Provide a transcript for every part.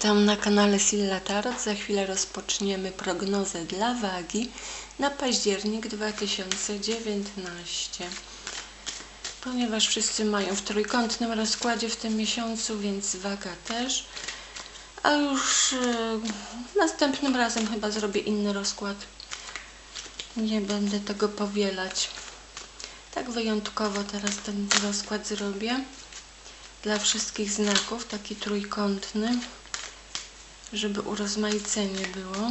Witam na kanale Silla Tarot. Za chwilę rozpoczniemy prognozę dla wagi na październik 2019. Ponieważ wszyscy mają w trójkątnym rozkładzie w tym miesiącu, więc waga też. A już yy, następnym razem chyba zrobię inny rozkład. Nie będę tego powielać. Tak wyjątkowo teraz ten rozkład zrobię dla wszystkich znaków, taki trójkątny, żeby urozmaicenie było.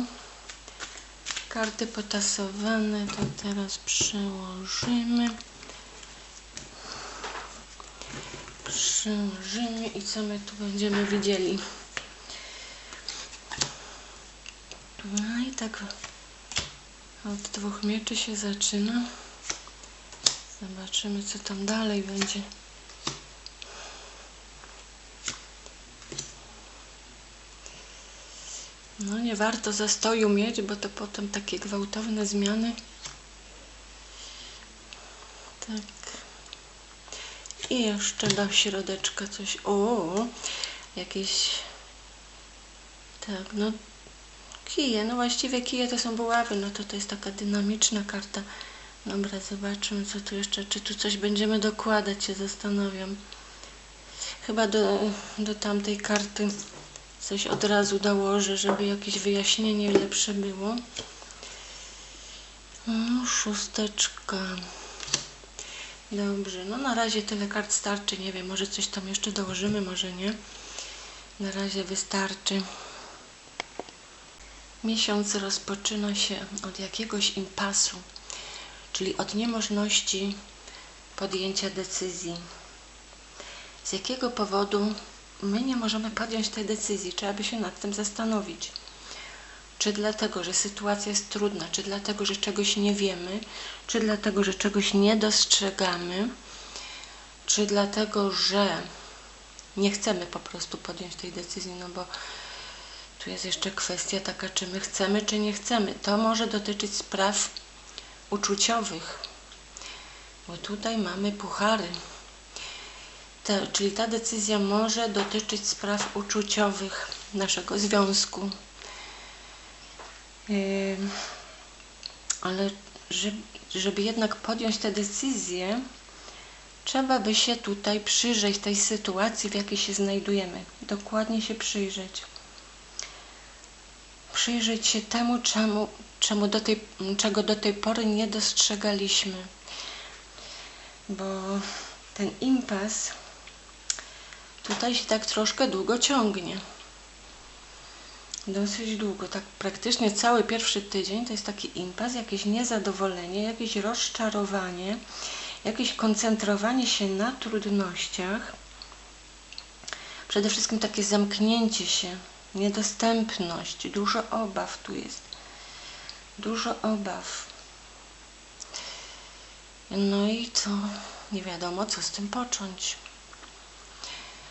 Karty potasowane, to teraz przełożymy. Przełożymy i co my tu będziemy widzieli. No i tak od dwóch mieczy się zaczyna. Zobaczymy, co tam dalej będzie. No nie warto zastoju mieć, bo to potem takie gwałtowne zmiany. Tak. I jeszcze do środeczka coś. O, jakieś. Tak, no kije. No właściwie kije to są buławy. No to to jest taka dynamiczna karta. Dobra, zobaczymy co tu jeszcze. Czy tu coś będziemy dokładać, się zastanawiam. Chyba do, do tamtej karty coś od razu dołożę, żeby jakieś wyjaśnienie lepsze było. No, szósteczka. Dobrze, no na razie tyle kart starczy, nie wiem, może coś tam jeszcze dołożymy, może nie. Na razie wystarczy. Miesiąc rozpoczyna się od jakiegoś impasu, czyli od niemożności podjęcia decyzji. Z jakiego powodu my nie możemy podjąć tej decyzji. Trzeba by się nad tym zastanowić. Czy dlatego, że sytuacja jest trudna, czy dlatego, że czegoś nie wiemy, czy dlatego, że czegoś nie dostrzegamy, czy dlatego, że nie chcemy po prostu podjąć tej decyzji, no bo tu jest jeszcze kwestia taka, czy my chcemy, czy nie chcemy. To może dotyczyć spraw uczuciowych, bo tutaj mamy puchary ta, czyli ta decyzja może dotyczyć spraw uczuciowych naszego związku. Ale żeby, żeby jednak podjąć tę decyzję, trzeba by się tutaj przyjrzeć tej sytuacji, w jakiej się znajdujemy. Dokładnie się przyjrzeć. Przyjrzeć się temu, czemu, czemu do tej, czego do tej pory nie dostrzegaliśmy. Bo ten impas Tutaj się tak troszkę długo ciągnie. Dosyć długo, tak praktycznie cały pierwszy tydzień to jest taki impas, jakieś niezadowolenie, jakieś rozczarowanie, jakieś koncentrowanie się na trudnościach. Przede wszystkim takie zamknięcie się, niedostępność, dużo obaw tu jest. Dużo obaw. No i to nie wiadomo, co z tym począć.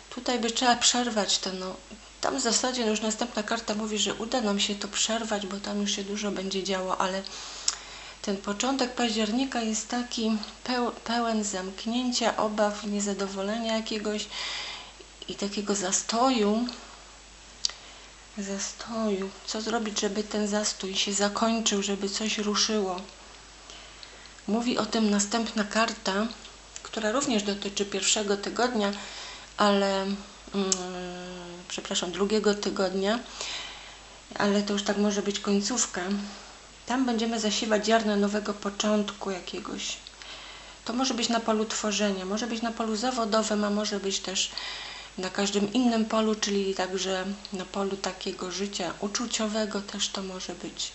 Tutaj by trzeba przerwać to, no, tam w zasadzie już następna karta mówi, że uda nam się to przerwać, bo tam już się dużo będzie działo, ale ten początek października jest taki pełen zamknięcia, obaw, niezadowolenia jakiegoś i takiego zastoju. Zastoju. Co zrobić, żeby ten zastój się zakończył, żeby coś ruszyło? Mówi o tym następna karta, która również dotyczy pierwszego tygodnia ale mm, przepraszam, drugiego tygodnia, ale to już tak może być końcówka. Tam będziemy zasiewać ziarna nowego początku jakiegoś. To może być na polu tworzenia, może być na polu zawodowym, a może być też na każdym innym polu, czyli także na polu takiego życia uczuciowego też to może być.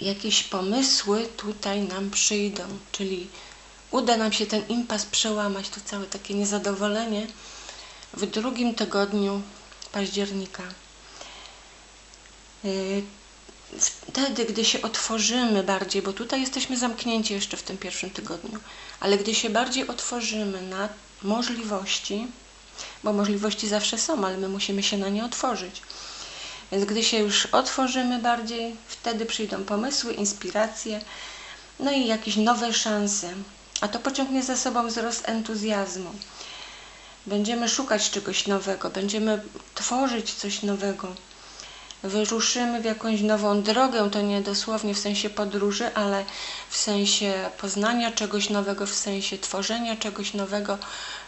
Jakieś pomysły tutaj nam przyjdą, czyli uda nam się ten impas przełamać, to całe takie niezadowolenie w drugim tygodniu października. Y, wtedy, gdy się otworzymy bardziej, bo tutaj jesteśmy zamknięci jeszcze w tym pierwszym tygodniu, ale gdy się bardziej otworzymy na możliwości, bo możliwości zawsze są, ale my musimy się na nie otworzyć. Więc gdy się już otworzymy bardziej, wtedy przyjdą pomysły, inspiracje, no i jakieś nowe szanse, a to pociągnie za sobą wzrost entuzjazmu. Będziemy szukać czegoś nowego, będziemy tworzyć coś nowego. Wyruszymy w jakąś nową drogę, to nie dosłownie w sensie podróży, ale w sensie poznania czegoś nowego, w sensie tworzenia czegoś nowego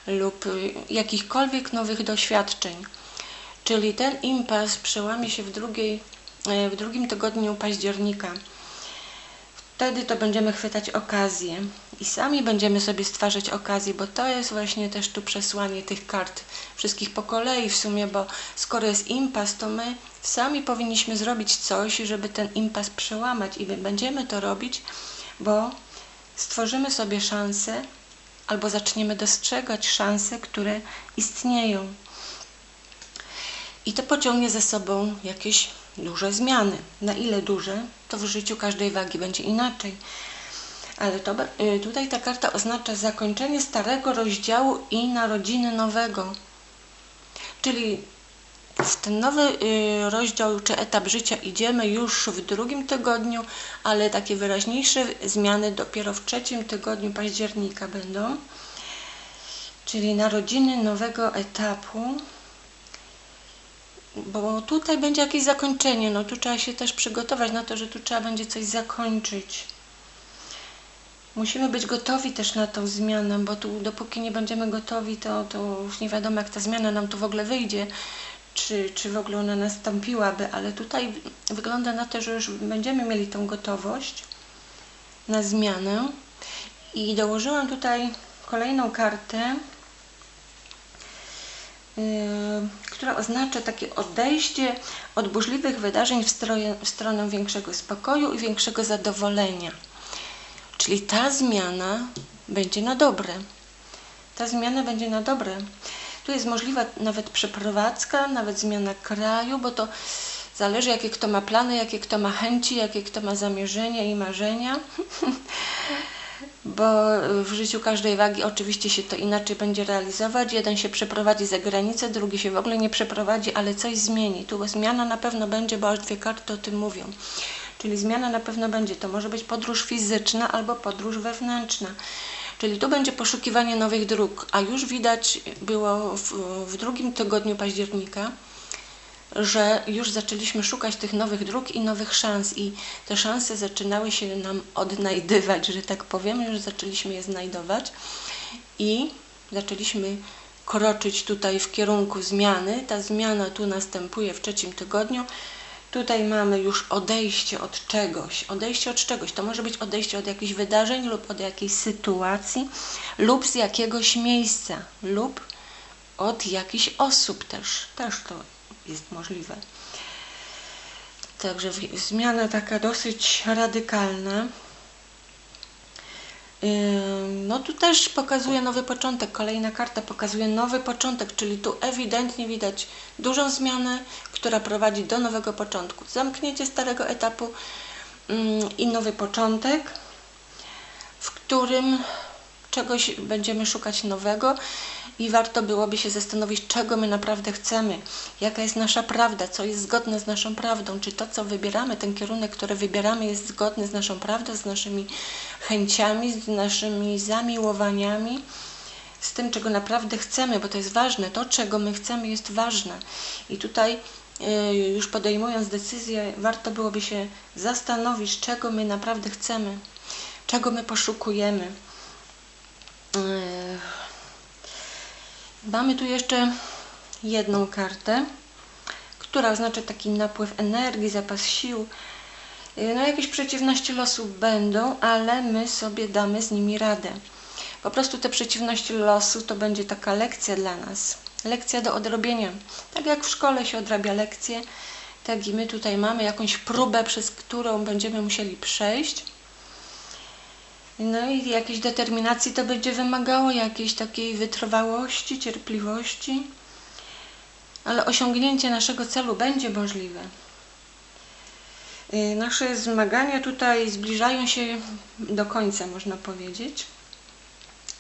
lub jakichkolwiek nowych doświadczeń. Czyli ten impas przełamie się w, drugiej, y, w drugim tygodniu października. Wtedy to będziemy chwytać okazję i sami będziemy sobie stwarzać okazję, bo to jest właśnie też tu przesłanie tych kart, wszystkich po kolei w sumie, bo skoro jest impas, to my sami powinniśmy zrobić coś, żeby ten impas przełamać i będziemy to robić, bo stworzymy sobie szanse albo zaczniemy dostrzegać szanse, które istnieją. I to pociągnie ze sobą jakieś duże zmiany. Na ile duże, to w życiu każdej wagi będzie inaczej. Ale to, y, tutaj ta karta oznacza zakończenie starego rozdziału i narodziny nowego. Czyli w ten nowy y, rozdział czy etap życia idziemy już w drugim tygodniu, ale takie wyraźniejsze zmiany dopiero w trzecim tygodniu października będą. Czyli narodziny nowego etapu bo tutaj będzie jakieś zakończenie, no tu trzeba się też przygotować na to, że tu trzeba będzie coś zakończyć. Musimy być gotowi też na tą zmianę, bo tu dopóki nie będziemy gotowi, to, to już nie wiadomo jak ta zmiana nam tu w ogóle wyjdzie, czy, czy w ogóle ona nastąpiłaby, ale tutaj wygląda na to, że już będziemy mieli tą gotowość na zmianę i dołożyłam tutaj kolejną kartę, która oznacza takie odejście od burzliwych wydarzeń w, stroje, w stronę większego spokoju i większego zadowolenia. Czyli ta zmiana będzie na dobre. Ta zmiana będzie na dobre. Tu jest możliwa nawet przeprowadzka, nawet zmiana kraju, bo to zależy jakie kto ma plany, jakie kto ma chęci, jakie kto ma zamierzenia i marzenia. bo w życiu każdej wagi oczywiście się to inaczej będzie realizować. Jeden się przeprowadzi za granicę, drugi się w ogóle nie przeprowadzi, ale coś zmieni. Tu zmiana na pewno będzie, bo dwie karty o tym mówią. Czyli zmiana na pewno będzie. To może być podróż fizyczna albo podróż wewnętrzna. Czyli tu będzie poszukiwanie nowych dróg, a już widać było w, w drugim tygodniu października, że już zaczęliśmy szukać tych nowych dróg i nowych szans i te szanse zaczynały się nam odnajdywać, że tak powiem, już zaczęliśmy je znajdować i zaczęliśmy kroczyć tutaj w kierunku zmiany. Ta zmiana tu następuje w trzecim tygodniu. Tutaj mamy już odejście od czegoś. Odejście od czegoś. To może być odejście od jakichś wydarzeń lub od jakiejś sytuacji lub z jakiegoś miejsca lub od jakichś osób też. Też to jest możliwe. Także zmiana taka dosyć radykalna. No tu też pokazuje nowy początek. Kolejna karta pokazuje nowy początek, czyli tu ewidentnie widać dużą zmianę, która prowadzi do nowego początku. Zamknięcie starego etapu i nowy początek, w którym czegoś będziemy szukać nowego i warto byłoby się zastanowić, czego my naprawdę chcemy, jaka jest nasza prawda, co jest zgodne z naszą prawdą, czy to, co wybieramy, ten kierunek, który wybieramy, jest zgodny z naszą prawdą, z naszymi chęciami, z naszymi zamiłowaniami, z tym, czego naprawdę chcemy, bo to jest ważne. To, czego my chcemy, jest ważne. I tutaj y, już podejmując decyzję, warto byłoby się zastanowić, czego my naprawdę chcemy, czego my poszukujemy. Mamy tu jeszcze jedną kartę, która oznacza taki napływ energii, zapas sił. Y, no jakieś przeciwności losu będą, ale my sobie damy z nimi radę. Po prostu te przeciwności losu to będzie taka lekcja dla nas. Lekcja do odrobienia. Tak jak w szkole się odrabia lekcje, tak i my tutaj mamy jakąś próbę, przez którą będziemy musieli przejść no i jakiejś determinacji to będzie wymagało, jakiejś takiej wytrwałości, cierpliwości, ale osiągnięcie naszego celu będzie możliwe. Y, nasze zmagania tutaj zbliżają się do końca, można powiedzieć.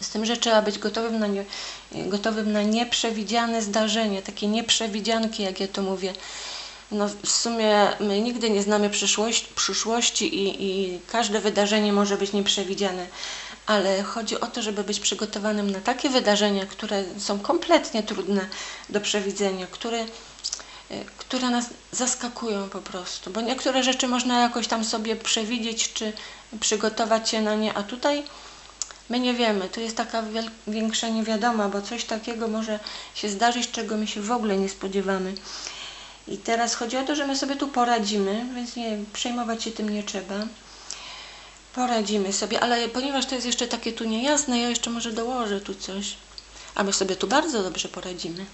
Z tym, że trzeba być gotowym na, nie, gotowym na nieprzewidziane zdarzenie, takie nieprzewidzianki, jak ja to mówię no w sumie my nigdy nie znamy przyszłości, przyszłości i, i każde wydarzenie może być nieprzewidziane, ale chodzi o to, żeby być przygotowanym na takie wydarzenia, które są kompletnie trudne do przewidzenia, które, y, które nas zaskakują po prostu, bo niektóre rzeczy można jakoś tam sobie przewidzieć, czy przygotować się na nie, a tutaj my nie wiemy, to jest taka większa niewiadoma, bo coś takiego może się zdarzyć, czego my się w ogóle nie spodziewamy. I teraz chodzi o to, że my sobie tu poradzimy, więc nie przejmować się tym nie trzeba. Poradzimy sobie, ale ponieważ to jest jeszcze takie tu niejasne, ja jeszcze może dołożę tu coś. A my sobie tu bardzo dobrze poradzimy.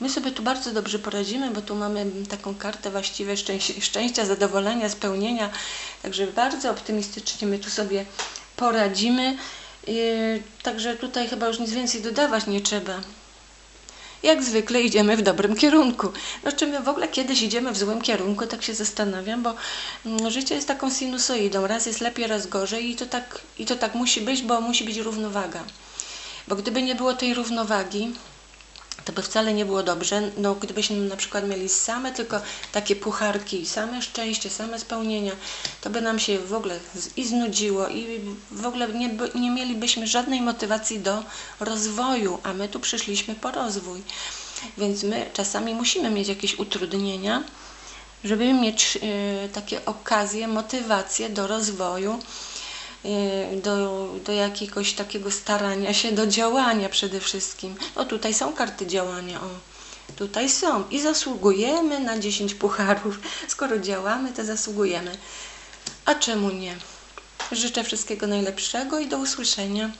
My sobie tu bardzo dobrze poradzimy, bo tu mamy taką kartę właściwie szczęścia, szczęścia zadowolenia, spełnienia. Także bardzo optymistycznie my tu sobie poradzimy. Yy, Także tutaj chyba już nic więcej dodawać nie trzeba. Jak zwykle idziemy w dobrym kierunku. No czy my w ogóle kiedyś idziemy w złym kierunku, tak się zastanawiam, bo mm, życie jest taką sinusoidą. Raz jest lepiej, raz gorzej i to tak, i to tak musi być, bo musi być równowaga. Bo gdyby nie było tej równowagi, to by wcale nie było dobrze. No, gdybyśmy na przykład mieli same tylko takie pucharki, same szczęście, same spełnienia, to by nam się w ogóle i znudziło i w ogóle nie, nie mielibyśmy żadnej motywacji do rozwoju, a my tu przyszliśmy po rozwój. Więc my czasami musimy mieć jakieś utrudnienia, żeby mieć e, takie okazje, motywacje do rozwoju, do, do jakiegoś takiego starania się, do działania przede wszystkim. O, tutaj są karty działania, o. Tutaj są i zasługujemy na 10 pucharów. Skoro działamy, to zasługujemy. A czemu nie? Życzę wszystkiego najlepszego i do usłyszenia.